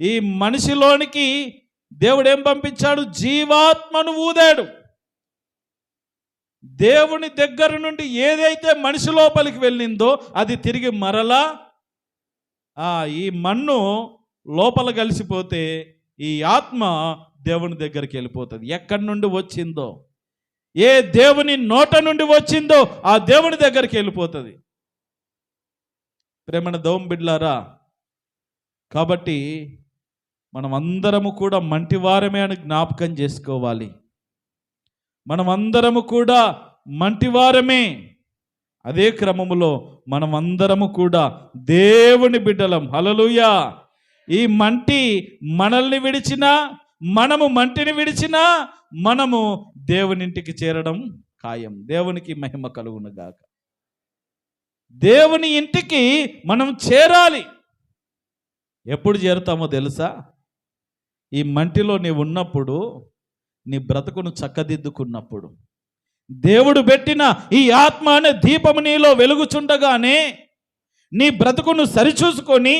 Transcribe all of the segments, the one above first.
ఈ మనిషిలోనికి దేవుడు ఏం పంపించాడు? జీవాత్మను ఊదాడు. దేవుని దగ్గర నుండి ఏదైతే మనిషి లోపలికి వెళ్ళిందో అది తిరిగి మరలా ఆ, ఈ మన్ను లోపల కలిసిపోతే ఈ ఆత్మ దేవుని దగ్గరికి వెళ్ళిపోతుంది. ఎక్కడి నుండి వచ్చిందో? ఏ దేవుని నోట నుండి వచ్చిందో ఆ దేవుని దగ్గరికి వెళ్ళిపోతుంది. ప్రేమణ దౌం బిడ్లారా కాబట్టి మనం అందరము కూడా మంటివారమే అని జ్ఞాపకం చేసుకోవాలి. మనమందరము కూడా మంటివారమే. అదే క్రమములో మనమందరము కూడా దేవుని బిడ్డలం. హలలుయా ఈ మంటి మనల్ని విడిచినా మనము మంటిని విడిచినా మనము దేవునింటికి చేరడం ఖాయం. దేవునికి మహిమ కలుగునుగాక దేవుని ఇంటికి మనం చేరాలి. ఎప్పుడు చేరుతామో తెలుసా? ఈ మంటిలో నీవు ఉన్నప్పుడు నీ బ్రతుకును చక్కదిద్దుకున్నప్పుడు దేవుడు పెట్టిన ఈ ఆత్మ అనే దీపము నీలో వెలుగుచుండగానే నీ బ్రతుకును సరిచూసుకొని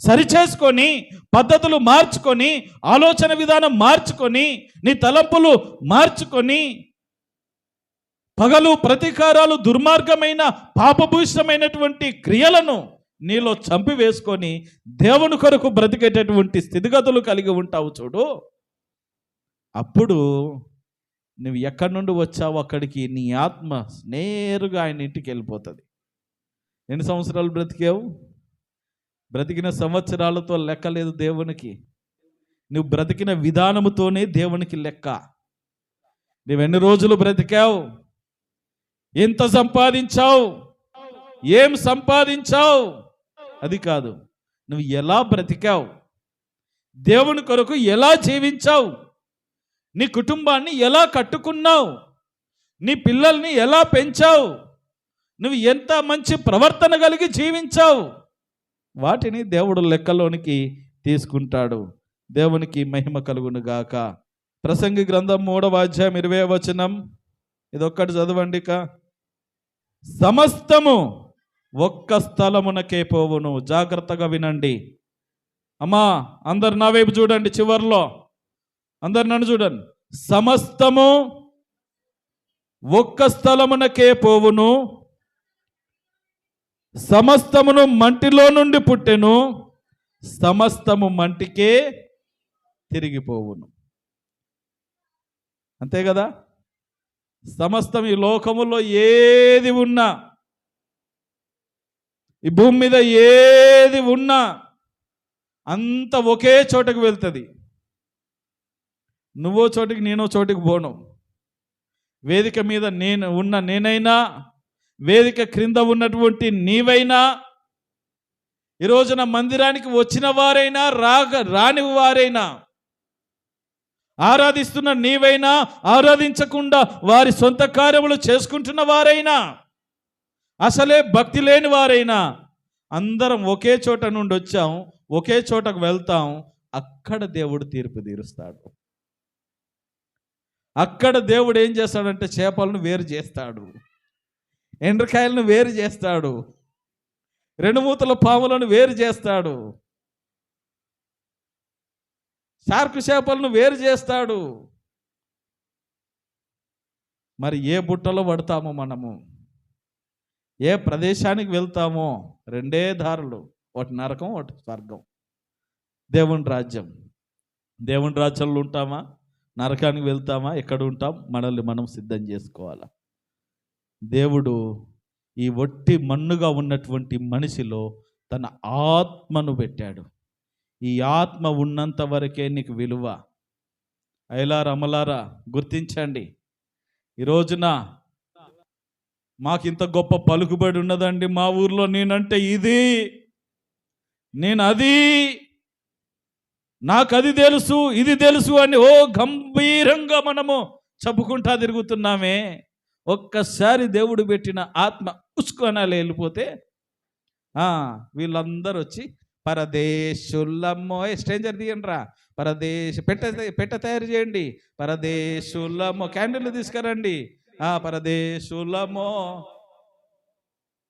సరిచేసుకొని పద్ధతులు మార్చుకొని ఆలోచన విధానం మార్చుకొని నీ తలంపులు మార్చుకొని పగలు ప్రతీకారాలు దుర్మార్గమైన పాపభూషితమైనటువంటి క్రియలను నీలో చంపివేసుకొని దేవుని కొరకు బ్రతికేటటువంటి స్థితిగతులు కలిగి ఉంటావు చూడు. అప్పుడు నువ్వు ఎక్కడి నుండి వచ్చావు అక్కడికి నీ ఆత్మ నేరుగా ఆయన ఇంటికి వెళ్ళిపోతుంది. ఎన్ని సంవత్సరాలు బ్రతికావు? బ్రతికిన సంవత్సరాలతో లెక్క లేదు దేవునికి. నువ్వు బ్రతికిన విధానముతోనే దేవునికి లెక్క. నువ్వెన్ని రోజులు బ్రతికావు? ఎంత సంపాదించావు? ఏం సంపాదించావు? అది కాదు. నువ్వు ఎలా బ్రతికావు? దేవుని కొరకు ఎలా జీవించావు? నీ కుటుంబాన్ని ఎలా కట్టుకున్నావు? నీ పిల్లల్ని ఎలా పెంచావు? నువ్వు ఎంత మంచి ప్రవర్తన కలిగి జీవించావు? వాటిని దేవుడు లెక్కలోనికి తీసుకుంటాడు. దేవునికి మహిమ కలుగును గాక. ప్రసంగి గ్రంథం మూడవ అధ్యాయం ఇరవై వచనం. ఇదొక్కటి చదవండి సమస్తము ఒక్క స్థలమునకే పోవును. జాగ్రత్తగా వినండి. అమ్మా అందరు నా వైపు చూడండి చివర్లో. అందరు నన్ను చూడండి. సమస్తము ఒక్క స్థలమునకే పోవును. సమస్తమును మంటిలో నుండి పుట్టెను. సమస్తము మంటికే తిరిగిపోవును. అంతే కదా? సమస్తం ఈ లోకములో ఏది ఉన్నా ఈ భూమి మీద ఏది ఉన్నా అంత ఒకే చోటకు వెళ్తుంది. నువ్వో చోటికి నేనో చోటికి పోను. వేదిక మీద నేను ఉన్న నేనైనా వేదిక క్రింద ఉన్నటువంటి నీవైనా ఈ రోజున మందిరానికి వచ్చిన వారైనా రాగ రాని వారైనా ఆరాధిస్తున్న నీవైనా ఆరాధించకుండా వారి సొంత కార్యములు చేసుకుంటున్న వారైనా అసలే భక్తి లేని వారైనా అందరం ఒకే చోట నుండి వచ్చాం ఒకే చోటకు వెళ్తాం అక్కడ దేవుడు తీర్పు తీరుస్తాడు. అక్కడ దేవుడు ఏం చేస్తాడంటే చేపలను వేరు చేస్తాడు ఎండ్రకాయలను వేరు చేస్తాడు రెండు మూతల పాములను వేరు చేస్తాడు షార్క్ చేపలను వేరు చేస్తాడు. మరి ఏ బుట్టలో పడతామో మనము? ఏ ప్రదేశానికి వెళ్తామో? రెండే దారులు ఒకటి నరకం ఒకటి స్వర్గం. దేవుని రాజ్యం. దేవుని రాజ్యంలో ఉంటామా? నరకానికి వెళ్తామా? ఎక్కడ ఉంటాం? మనల్ని మనం సిద్ధం చేసుకోవాలా. దేవుడు ఈ ఒట్టి మన్నుగా ఉన్నటువంటి మనిషిలో తన ఆత్మను పెట్టాడు. ఈ ఆత్మ ఉన్నంత వరకే నీకు విలువ. అయలారా అమలారా గుర్తించండి. ఈ రోజున మాకు ఇంత గొప్ప పలుకుబడి ఉన్నదండి మా ఊర్లో నేనంటే ఇది. నేను అది నాకు అది తెలుసు ఇది తెలుసు అని ఓ గంభీరంగా మనము చెప్పుకుంటా తిరుగుతున్నామే. ఒక్కసారి దేవుడు పెట్టిన ఆత్మ ఉసుకొనాలి వెళ్ళిపోతే వీళ్ళందరూ వచ్చి పరదేశులమ్మో ఏ స్ట్రేంజర్ తీయండిరా. పరదేశ పెట్ట పెట్ట తయారు చేయండి. పరదేశులమ్మో క్యాండిల్ తీసుకురండి. పరదేశులమో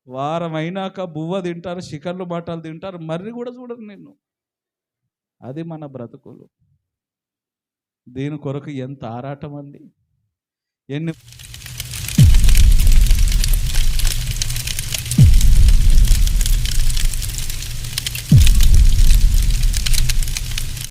వారం అయినాక బువ్వ తింటారు చికెన్లు బట్టలు తింటారు మర్రి కూడా చూడరు నిన్ను. అది మన బ్రతుకులు. దీని కొరకు ఎంత ఆరాటం అండి ఎన్ని